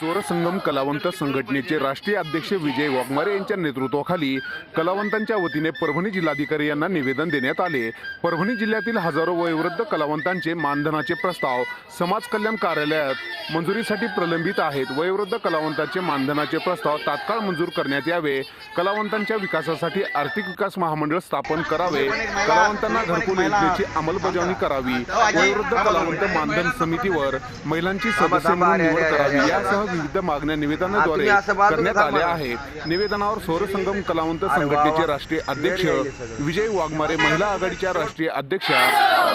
चोरसंगम कलावंत संघटनेचे राष्ट्रीय अध्यक्ष विजय वाघमारे यांच्या नेतृत्वाखाली कलावंतांच्या वतीने परभणी जिल्हाधिकारी यांना निवेदन देण्यात आले. परभणी जिल्ह्यातील हजारो वयोवृद्ध कलावंतांचे मानधनाचे प्रस्ताव समाज कल्याण कार्यालयात मंजुरीसाठी प्रलंबित आहेत. वयोवृद्ध कलावंतांचे मानधनाचे प्रस्ताव तात्काळ मंजूर करण्यात यावे. कलावंतांच्या विकासासाठी आर्थिक विकास महामंडळ स्थापन करावे. कलावंतांना घरकुल योजनेची अंमलबजावणी करावी. वयोवृद्ध कलावंत मानधन समितीवर महिलांची सदस्य म्हणून निवड करावी. यासह विविध मागण्या निवेदनाद्वारे करण्यात आल्या आहेत. निवेदनावर सौरसंगम कलावंत संघटनेचे राष्ट्रीय अध्यक्ष विजय वाघमारे महिला आघाडीच्या राष्ट्रीय अध्यक्षा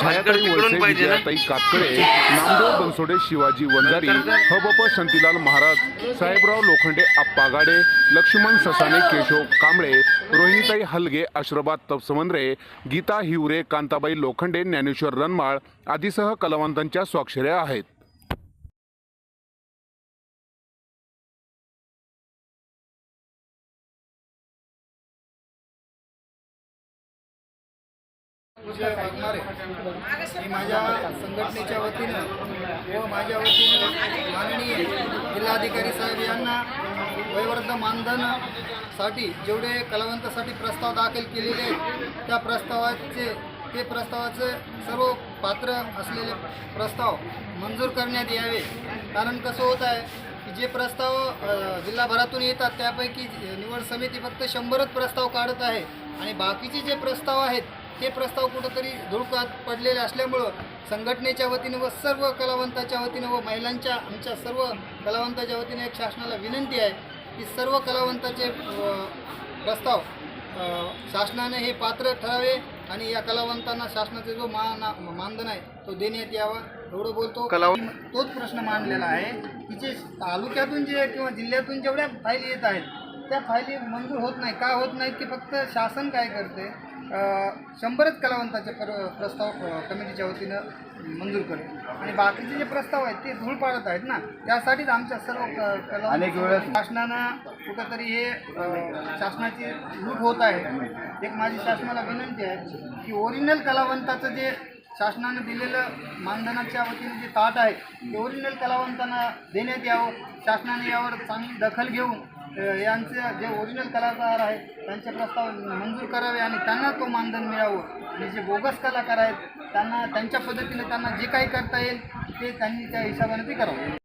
छायाताई वळसे विजयाताई कातकडे नामदेव बनसोडे शिवाजी वंजारी हबप शांतीलाल महाराज साहेबराव लोखंडे आप्पा गाडे लक्ष्मण ससाने केशव कांबळे रोहिणीताई हलगे अश्रबाद तपसमंद्रे गीता हिवरे कांताबाई लोखंडे ज्ञानेश्वर रनमाळ आदीसह कलावंतांच्या स्वाक्षऱ्या आहेत. विजय वाघमारे मी माझ्या संघटनेच्या वतीनं व माझ्या वतीनं माननीय जिल्हाधिकारी साहेब यांना वयोवृद्ध मानधनासाठी जेवढे कलावंतासाठी प्रस्ताव दाखल केलेले त्या प्रस्तावाचे ते प्रस्तावाचे सर्व पात्र असलेले प्रस्ताव मंजूर करण्यात यावे. कारण कसं होत आहे की जे प्रस्ताव जिल्हाभरातून येतात त्यापैकी निवड समिती फक्त शंभरच प्रस्ताव काढत आहे. आणि बाकीचे जे प्रस्ताव आहेत ते प्रस्ताव कुठंतरी धुळकात पडलेले असल्यामुळं संघटनेच्या वतीनं व सर्व कलावंताच्या वतीनं व महिलांच्या आमच्या सर्व कलावंताच्या वतीनं एक शासनाला विनंती आहे की सर्व कलावंताचे प्रस्ताव शासनाने हे पात्र ठरावे आणि या कलावंतांना शासनाचा जो मान मानधन आहे तो देण्यात यावा एवढं बोलतो. तोच प्रश्न मांडलेला आहे की जे तालुक्यातून जे किंवा जिल्ह्यातून जेवढ्या फायली येत आहेत त्या फायली मंजूर होत नाही का होत नाहीत की फक्त शासन काय करते शंभरच कलावंताचे प्र प्रस्ताव कमिटीच्या वतीनं मंजूर करेल आणि बाकीचे जे प्रस्ताव आहेत ते धूळ पाडत आहेत ना त्यासाठीच आमच्या सर्व क- कलावंत शासनानं कुठंतरी हे शासनाची लूट होत आहे. एक माझी शासनाला विनंती आहे की ओरिजिनल कलावंताचं जे शासनानं दिलेलं मानधनाच्या वतीने जे ताट आहे ते ओरिजिनल कलावंतांना देण्यात यावं. शासनाने यावर चांगली दखल घेऊन यांचे जे ओरिजिनल कलाकार आहेत त्यांचे प्रस्ताव मंजूर करावे आणि त्यांना तो मानधन मिळावं. आणि जे बोगस कलाकार आहेत त्यांना त्यांच्या पद्धतीने त्यांना जे काही करता येईल ते त्यांनी त्या हिशोबाने ते करावं.